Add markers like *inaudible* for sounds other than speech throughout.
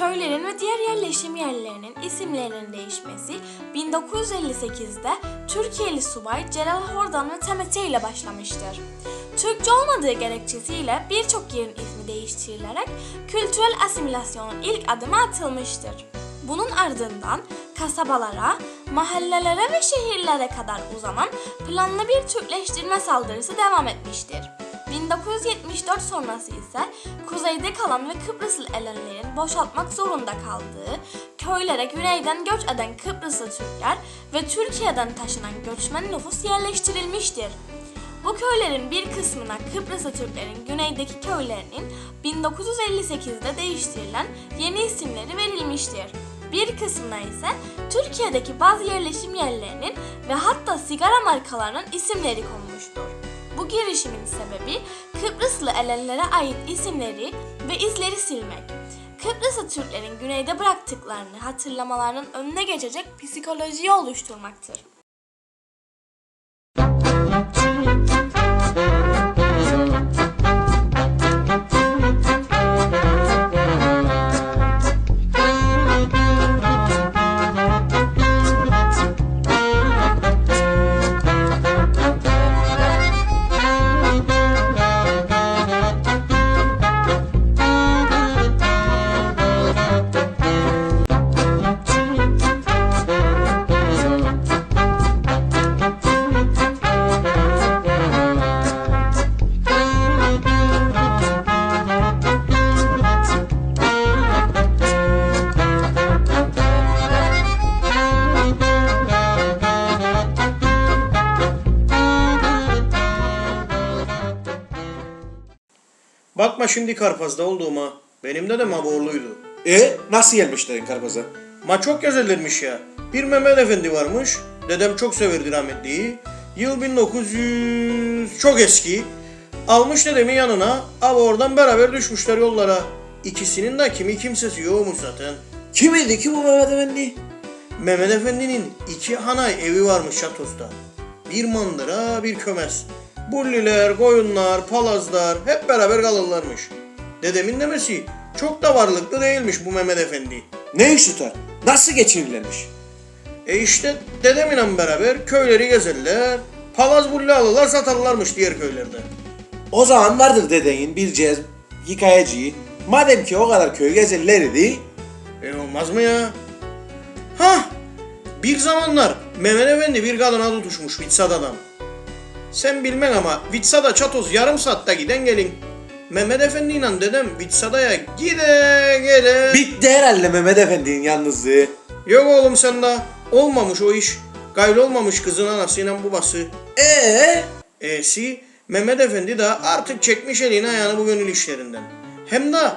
Köylerin ve diğer yerleşim yerlerinin isimlerinin değişmesi 1958'de Türkiye'li subay Celal Hordan ve Temete ile başlamıştır. Türkçe olmadığı gerekçesiyle birçok yerin ismi değiştirilerek kültürel asimilasyonun ilk adımı atılmıştır. Bunun ardından kasabalara, mahallelere ve şehirlere kadar uzanan planlı bir Türkleştirme saldırısı devam etmiştir. 1974 sonrası ise kuzeyde kalan ve Kıbrıslı elenlerin boşaltmak zorunda kaldığı köylere güneyden göç eden Kıbrıslı Türkler ve Türkiye'den taşınan göçmen nüfus yerleştirilmiştir. Bu köylerin bir kısmına Kıbrıslı Türklerin güneydeki köylerinin 1958'de değiştirilen yeni isimleri verilmiştir. Bir kısmına ise Türkiye'deki bazı yerleşim yerlerinin ve hatta sigara markalarının isimleri konmuştur. Girişimin sebebi Kıbrıslı elenlere ait isimleri ve izleri silmek. Kıbrıslı Türklerin güneyde bıraktıklarını hatırlamalarının önüne geçecek psikolojiyi oluşturmaktır. Bakma şimdi Karpaz'da olduğuma. Benim dedem aborluydu. E nasıl gelmişlerin Karpaz'a? Ma çok yazılırmış ya. Bir Mehmet Efendi varmış. Dedem çok severdi rahmetliyi. Yıl 1900 çok eski. Almış dedemin yanına. Ama oradan beraber düşmüşler yollara. İkisinin de kimi kimsesi yokmuş zaten. Kim idi ki bu Mehmet Efendi? Mehmet Efendi'nin iki hanay evi varmış Şatos'ta. Bir mandıra, bir kömez. Bulliler, koyunlar, palazlar hep beraber kalırlarmış. Dedemin demesi çok da varlıklı değilmiş bu Mehmet Efendi. Ne iş tutar? Nasıl geçirirlermiş? E işte dedeminle beraber köyleri gezerler, palaz bulli alırlar satarlarmış diğer köylerde. O zaman vardır dedenin bir cez hikayeci. Madem ki o kadar köy gezerler idi. E olmaz mı ya? Hah! Bir zamanlar Mehmet Efendi bir kadına tutuşmuş Vitsa'dan. Sen bilmen ama Vitsa'da çatoz yarım saatte giden gelin. Mehmet Efendi ile dedem Vitsa'daya gide gele... Bitti herhalde Mehmet Efendi'nin yalnızlığı. Yok oğlum sen de olmamış o iş. Gayrı olmamış kızın anasıyla babası. Ee? E'si Mehmet Efendi de artık çekmiş elini ayağını bu gönül işlerinden. Hem de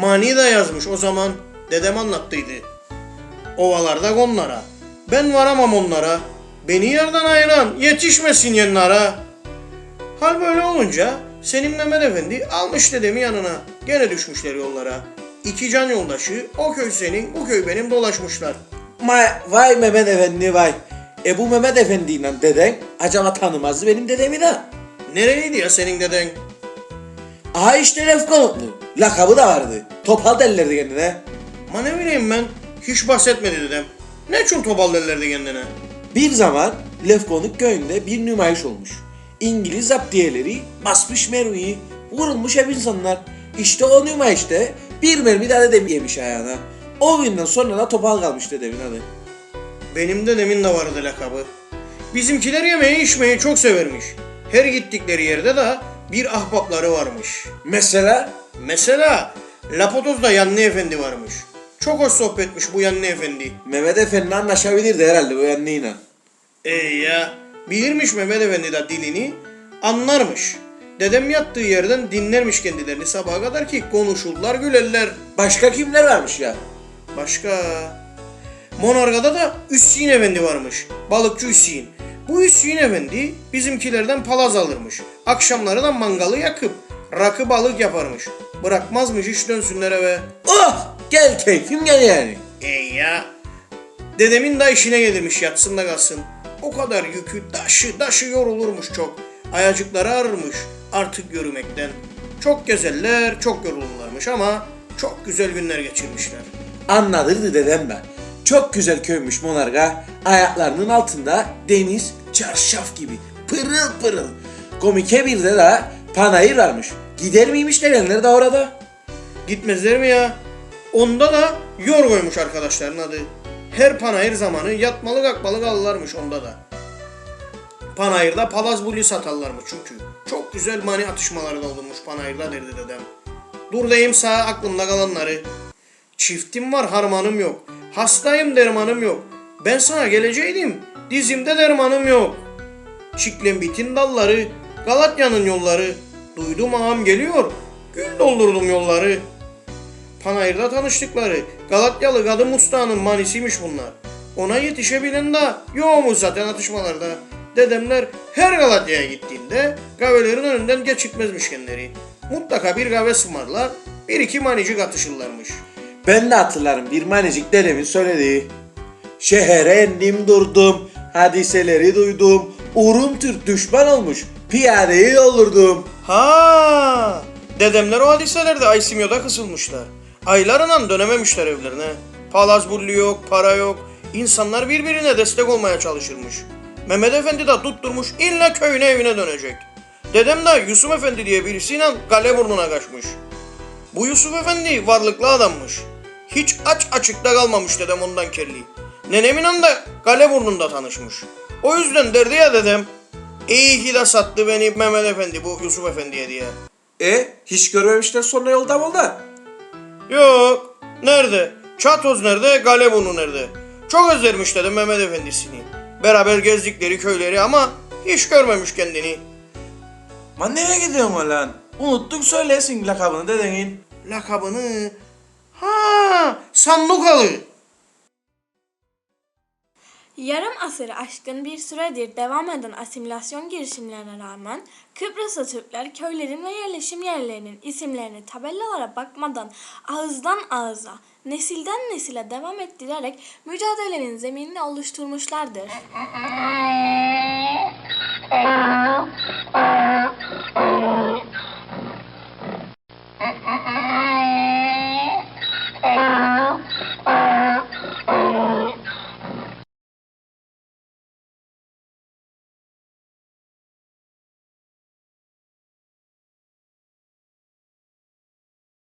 mani da yazmış o zaman. Dedem anlattıydı. Ovalarda onlara. Ben varamam onlara. Beni yerden ayıran yetişmesin yanlara. Hal böyle olunca senin Mehmet Efendi almış dedemi yanına. Gene düşmüşler yollara. İki can yoldaşı o köy senin bu köy benim dolaşmışlar. Vay, vay Mehmet Efendi vay. E bu Mehmet Efendi ile deden acaba tanımazdı benim dedemi de. Nereydi ya senin deden? Aha işte Lefkonutlu. Lakabı da vardı. Topal derlerdi kendine. Ma ne bileyim ben. Hiç bahsetmedi dedem. Ne için topal derlerdi kendine? Bir zaman Lefkonuk köyünde bir nümayiş olmuş. İngiliz zaptiyeleri basmış mermiyi, vurulmuş hep insanlar. İşte o nümayişte bir mermi daha dedem yemiş ayağına. O günden sonra da topal kalmış dedemin adı. Benim dedemin de vardı lakabı. Bizimkiler yemeği içmeyi çok severmiş. Her gittikleri yerde de bir ahbapları varmış. Mesela Mesela Lapotoz'da Yanni Efendi varmış. Çok hoş sohbetmiş bu Yanni Efendi. Mehmet Efendi anlaşabilirdi herhalde bu yanlıyla. Ey ya Bilirmiş Mehmet Efendi de dilini, anlarmış. Dedem yattığı yerden dinlermiş kendilerini sabaha kadar ki konuşurlar gülerler. Başka kimler varmış ya? Başka? Monarga'da da Hüsyin Efendi varmış. Balıkçı Hüsyin. Bu Hüsyin Efendi bizimkilerden palaz alırmış. Akşamları da mangalı yakıp rakı balık yaparmış. Bırakmazmış hiç dönsünler eve. Oh! Gel keyfim gel yani. Ey ya. Dedemin de işine gelirmiş yatsın da kalsın. O kadar yükü taşı taşı yorulurmuş çok. Ayacıkları ağrırmış artık yürümekten. Çok gezerler çok yorulurlarmış ama çok güzel günler geçirmişler. Anladırdı dedem be. Çok güzel köymüş Monarga. Ayaklarının altında deniz çarşaf gibi. Pırıl pırıl. Komike bir de de panayır varmış. Gider miymiş gelenler de orada? Gitmezler mi ya? Onda da yor koymuş arkadaşların adı. Her panayır zamanı yatmalı kalkmalı kalırlarmış onda da. Panayırda palaz buli satarlarmış çünkü. Çok güzel mani atışmaları da olurmuş panayırda derdi dedem. Dur deyim sağ aklımda kalanları. Çiftim var harmanım yok. Hastayım dermanım yok. Ben sana geleceğim. Dizimde dermanım yok. Çiklembitin dalları, Galatya'nın yolları. Duydum ağam geliyor. Gül doldurdum yolları. Panayır'da tanıştıkları Galatyalı kadın mustağının manisiymiş bunlar. Ona yetişebilen de yoğumuz zaten atışmalarda. Dedemler her Galatya'ya gittiğinde kahvelerin önünden geçitmezmiş kendileri. Mutlaka bir kahve ısmarlar, bir iki manicik atışırlarmış. Ben de hatırlarım bir manecik dedemin söylediği. Şehre indim durdum, hadiseleri duydum. Uğrum Türk düşman olmuş, piyadeyi doldurdum. Ha, dedemler o hadiselerde Aysimyo'da kısılmışlar. Aylarından dönememişler evlerine. Palaz bullu yok, para yok. İnsanlar birbirine destek olmaya çalışırmış. Mehmet Efendi de tutturmuş illa köyüne evine dönecek. Dedem de Yusuf Efendi diye birisiyle kale burnuna kaçmış. Bu Yusuf Efendi varlıklı adammış. Hiç aç açıkta kalmamış dedem ondan kelli. Nenemin da kale burnunda tanışmış. O yüzden derdi ya dedem. İyi ki de sattı beni Mehmet Efendi bu Yusuf Efendi'ye diye. E hiç görmemişler sonra yolda molda. Yok. Nerede? Çatoz nerede? Galeburnu nerede? Çok özlermiş dedim Mehmet Efendisi'ni. Beraber gezdikleri köyleri ama hiç görmemiş kendini. Man nereye gidiyorsun lan? Unuttuk söylesin lakabını dedenin. Lakabını... Ha, Sandukalı. Yarım asırı aşkın bir süredir devam eden asimilasyon girişimlerine rağmen Kıbrıslı Türkler köylerin ve yerleşim yerlerinin isimlerini tabelalara bakmadan ağızdan ağıza, nesilden nesile devam ettirerek mücadelenin zeminini oluşturmuşlardır. *laughs*